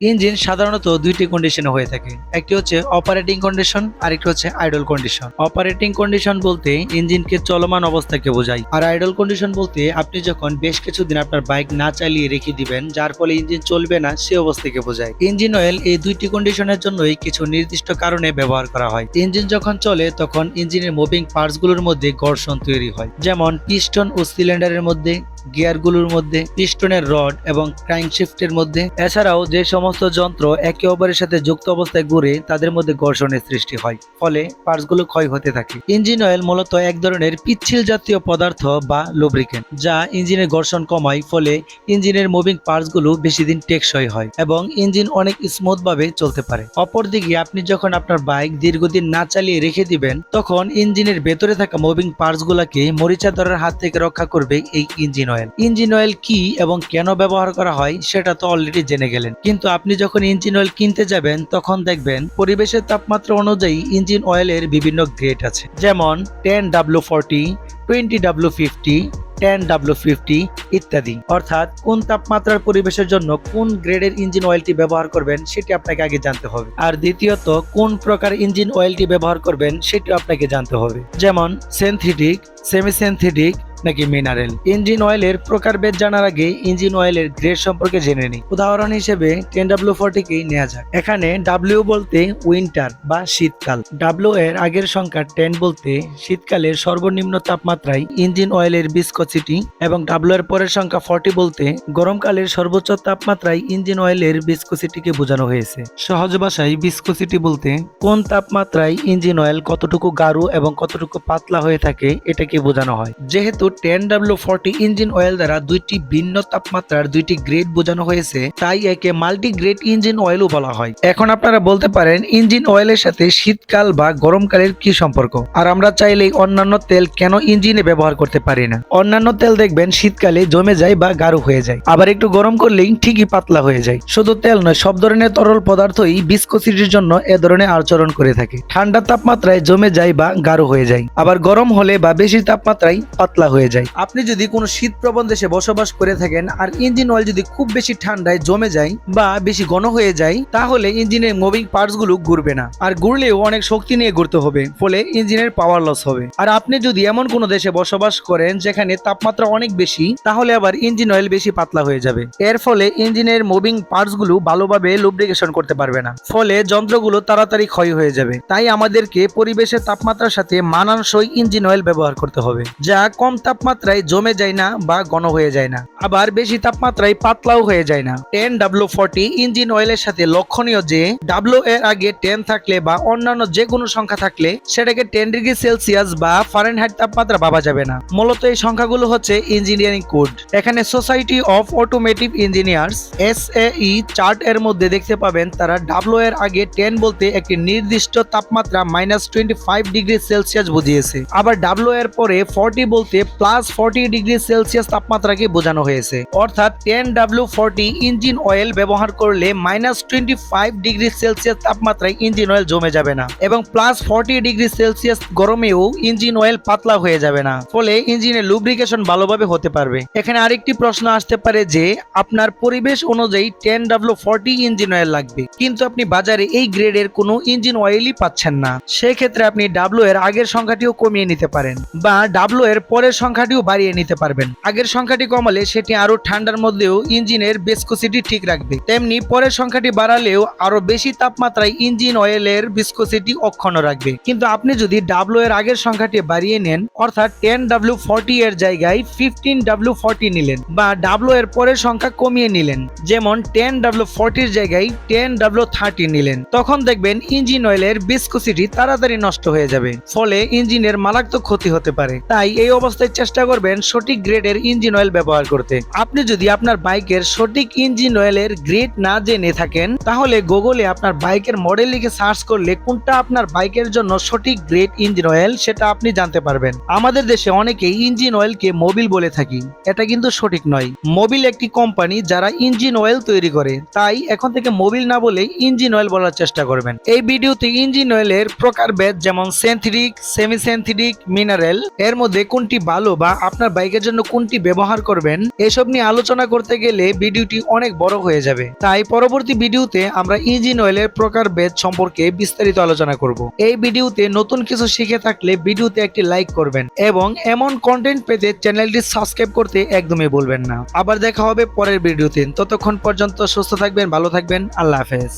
Engine সাধারণত দুইটি কন্ডিশনে হয়ে থাকে। একটি হচ্ছে অপারেটিং কন্ডিশন আর একটি হচ্ছে আইডল কন্ডিশন অপারেটিং কন্ডিশন বলতে ইঞ্জিনকে চলমান অবস্থাকে বোঝায়। আর আইডল কন্ডিশন বলতে আপনি যখন বেশ কিছুদিন আপনার বাইক না চালিয়ে রেখে দিবেন, যার ফলে ইঞ্জিন চলবে না, সে অবস্থাকে বোঝায়। ইঞ্জিন অয়েল এই দুইটি কন্ডিশনের জন্যই কিছু নির্দিষ্ট কারণে ব্যবহার করা হয়। ইঞ্জিন যখন চলে, তখন ইঞ্জিনের মুভিং পার্টসগুলোর মধ্যে ঘর্ষণ তৈরি হয়। যেমন পিস্টন ও সিলিন্ডারের মধ্যে গিয়ারগুলোর মধ্যে পিস্টনের রড এবং ক্রাইম ক্রাইংশিফটের মধ্যে। এছাড়াও যে সমস্ত যন্ত্র একে অপরের সাথে যুক্ত অবস্থায় ঘুরে তাদের মধ্যে ঘর্ষণের সৃষ্টি হয়, ফলে পার্টসগুলো ক্ষয় হতে থাকে। ইঞ্জিন অয়েল মূলত এক ধরনের পিচ্ছিল জাতীয় পদার্থ বা লুব্রিকেন্ট যা ইঞ্জিনের ঘর্ষণ কমায়, ফলে ইঞ্জিনের মুভিং পার্টসগুলো বেশি দিন টেকসই হয় এবং ইঞ্জিন অনেক স্মুথ ভাবে চলতে পারে। অপরদিকে, আপনি যখন আপনার বাইক দীর্ঘদিন না চালিয়ে রেখে দিবেন, তখন ইঞ্জিনের ভেতরে থাকা মুভিং পার্টসগুলোকে মরিচা ধরার হাত থেকে রক্ষা করবে এই ইঞ্জিন অয়েল। ইঞ্জিন অয়েল কি এবং কেন ব্যবহার করা হয়, সেটা তো অলরেডি জেনে গেলেন। কিন্তু আপনি যখন ইঞ্জিন অয়েল কিনতে যাবেন, তখন দেখবেন পরিবেশের তাপমাত্রা অনুযায়ী ইঞ্জিন অয়েলের বিভিন্ন গ্রেড আছে। যেমন ten W forty twenty W fifty ten W fifty ইত্যাদি। অর্থাৎ কোন তাপমাত্রার পরিবেশের জন্য কোন গ্রেডের ইঞ্জিন অয়েলটি ব্যবহার করবেন, সেটি আপনাকে আগে জানতে হবে। আর দ্বিতীয়ত, কোন প্রকার ইঞ্জিন অয়েলটি ব্যবহার করবেন সেটি আপনাকে জানতে হবে। যেমন সেন্থেটিক সেমি সেন্থেটিক নাকি মিনারেল? ইঞ্জিন অয়েলের প্রকারভেদ জানার আগে ইঞ্জিন অয়েলের গ্রেড সম্পর্কে জেনে নিই। উদাহরণ হিসেবে টেন ডাব্লিউ ফোরটিকেই নেওয়া যাক। এখানে ডাব্লিউ বলতে উইন্টার বা শীতকাল। ডাব্লিউ এর আগের সংখ্যা টেন বলতে শীতকালের সর্বনিম্ন তাপমাত্রায় ইঞ্জিন অয়েলের বিস্কসিটি এবং ডাব্লিউ এর পরের সংখ্যা ফর্টি বলতে গরমকালের সর্বোচ্চ তাপমাত্রায় ইঞ্জিন অয়েলের বিস্কসিটিকে বোঝানো হয়েছে। সহজ ভাষায় বিস্কসিটি বলতে কোন তাপমাত্রায় ইঞ্জিন অয়েল কতটুকু গাঢ় এবং কতটুকু পাতলা হয়ে থাকে, এটাকে বোঝানো হয়। যেহেতু ten W forty engine oil দ্বারা দুইটি ভিন্ন তাপমাত্রার দুইটি গ্রেড বোঝানো হয়েছে, তাই একে মাল্টি গ্রেড ইঞ্জিন অয়েলও বলা হয়। এখন আপনারা বলতে পারেন ইঞ্জিন অয়েলের সাথে শীতকাল বা গরমকালের কি সম্পর্ক? আর আমরা চাইলেই অন্যান্য তেল কেন ইঞ্জিনে ব্যবহার করতে পারি না? অন্যান্য তেল দেখবেন শীতকালে জমে যায় বা গাঢ় হয়ে যায়। আবার একটু গরম করলেই ঠিকই পাতলা হয়ে যায়। শুধু তেল নয়, সব ধরনের তরল পদার্থই বিস্কোসিটির জন্য এ ধরনের আচরণ করে থাকে। ঠান্ডা তাপমাত্রায় জমে যায় বা গাঢ় হয়ে যায়। আবার গরম হলে বা বেশি তাপমাত্রায় পাতলা হয়ে যায়। আপনি যদি কোনো শীত প্রবণ দেশে বসবাস করে থাকেন আর ইঞ্জিন অয়েল যদি খুব বেশি ঠান্ডায় জমে যায় বা বেশি ঘন হয়ে যায়, তাহলে ইঞ্জিনের মুভিং পার্টসগুলো ঘুরবে না। আর ঘুরলেও অনেক শক্তি নিয়ে ঘুরতে হবে, ফলে ইঞ্জিনের পাওয়ার লস হবে। আর আপনি যদি এমন কোনো দেশে বসবাস করেন যেখানে তাপমাত্রা অনেক বেশি, তাহলে আবার ইঞ্জিন অয়েল বেশি পাতলা হয়ে যাবে। এর ফলে ইঞ্জিনের মুভিং পার্টসগুলো ভালোভাবে লুব্রিকেশন করতে পারবে না। ফলে যন্ত্রগুলো তাড়াতাড়ি ক্ষয় হয়ে যাবে। তাই আমাদেরকে পরিবেশের তাপমাত্রার সাথে মানানসই ইঞ্জিন অয়েল ব্যবহার করতে হবে, যা কম তাপমাত্রায় জমে যায় না বা ঘন হয়ে যায় না। আবার বেশি তাপমাত্রায় পাতলাও হয়ে যায় না। টেন ডাব্লু ইঞ্জিন অয়েলের সাথে লক্ষণীয় যে ডাব্লু এর আগে টেন থাকলে বা অন্যান্য যে কোনো সংখ্যা থাকলে সেটাকে টেন ডিগ্রি সেলসিয়াস বা ফারেনহাইট তাপমাত্রা ভাবা যাবে না। মূলত এই সংখ্যাগুলো হচ্ছে ইঞ্জিনিয়ারিং কোড এখানে society of automotive engineers S E chart এর মধ্যে দেখতে পাবেন তারা ডাব্লু এর আগে টেন বলতে একটি নির্দিষ্ট তাপমাত্রা minus twenty five degree Celsius বুঝিয়েছে। আবার ডাব্লু এর পরে ফর্টি বলতে প্লাস ফর্টি ডিগ্রি সেলসিয়াস তাপমাত্রাকে বোঝানো হয়েছে। অর্থাৎ ten W forty engine oil ব্যবহার করলে minus twenty five degree Celsius তাপমাত্রায় ইঞ্জিন অয়েল জমে যাবে না এবং প্লাস ফর্টি ডিগ্রি সেলসিয়াস গরমেও ইঞ্জিন অয়েল পাতলা হয়ে যাবে না। ফলে ইঞ্জিনের লুব্রিকেশন ভালোভাবে হতে পারবে। এখানে আরেকটি প্রশ্ন আসতে পারে যে, আপনার পরিবেশ অনুযায়ী ten W forty engine oil লাগবে। কিন্তু আপনি বাজারে এই গ্রেডের কোনো ইঞ্জিন অয়েলই পাচ্ছেন না। সেক্ষেত্রে আপনি ডাব্লু এর আগের সংখ্যাটিও কমিয়ে নিতে পারেন বা ডাব্লু এর পরের সংখ্যাটিও বাড়িয়ে নিতে পারবেন। আগের সংখ্যাটি কমালে সেটি আরও ঠান্ডার মধ্যেও ইঞ্জিনের বিস্কোসিটি ঠিক রাখবে। তেমনি পরের সংখ্যাটি বাড়ালেও আরও বেশি তাপমাত্রায় ইঞ্জিন অয়েলের বিস্কোসিটি অক্ষুণ্ণ রাখবে। কিন্তু আপনি যদি ডাব্লু এর আগের সংখ্যাটি বাড়িয়ে নেন, অর্থাৎ টেন ডাব্লু ফর্টি এর জায়গায় ফিফটিন ডাব্লু ফর্টি নিলেন বা ডাব্লু এর পরের সংখ্যা কমিয়ে নিলেন, যেমন টেন ডাব্লু ফর্টির জায়গায় টেন ডাব্লু থার্টি নিলেন, তখন দেখবেন ইঞ্জিন অয়েলের বিস্কোসিটি তাড়াতাড়ি নষ্ট হয়ে যাবে। ফলে ইঞ্জিনের মারাত্মক ক্ষতি হতে পারে। তাই এই অবস্থায় চেষ্টা করবেন সঠিক গ্রেডের ইঞ্জিন অয়েল ব্যবহার করতে। আপনি যদি আপনার বাইকের সঠিক ইঞ্জিন অয়েলের গ্রেড না জেনে থাকেন, তাহলে গুগলে আপনার বাইকের মডেল লিখে সার্চ করলে কোনটা আপনার বাইকের জন্য সঠিক গ্রেড ইঞ্জিন অয়েল সেটা আপনি জানতে পারবেন। আমাদের দেশে অনেকে ইঞ্জিন অয়েলকে মোবিল বলে থাকি। এটা কিন্তু সঠিক নয়। মোবিল একটি কোম্পানি যারা ইঞ্জিন অয়েল তৈরি করে, তাই এখন থেকে মোবিল না বলে ইঞ্জিন অয়েল বলার চেষ্টা করবেন। এই ভিডিওতে ইঞ্জিন অয়েলের প্রকারভেদ যেমন সেন্থেটিক সেমি সেন্থেটিক মিনারেল এর মধ্যে কোনটি ভালো ভালো বা আপনার বাইকের জন্য কোনটি ব্যবহার করবেন, এসব নিয়ে আলোচনা করতে গেলে ভিডিওটি অনেক বড় হয়ে যাবে। তাই পরবর্তী ভিডিওতে আমরা ইঞ্জিন অয়েলের প্রকারভেদ সম্পর্কে বিস্তারিত আলোচনা করব। এই ভিডিওতে নতুন কিছু শিখে থাকলে ভিডিওতে একটি লাইক করবেন এবং এমন কন্টেন্ট পেতে চ্যানেলটি সাবস্ক্রাইব করতে একদমই বলবেন না। আবার দেখা হবে পরের ভিডিওতে। ততক্ষণ পর্যন্ত সুস্থ থাকবেন, ভালো থাকবেন। আল্লাহ হাফেজ।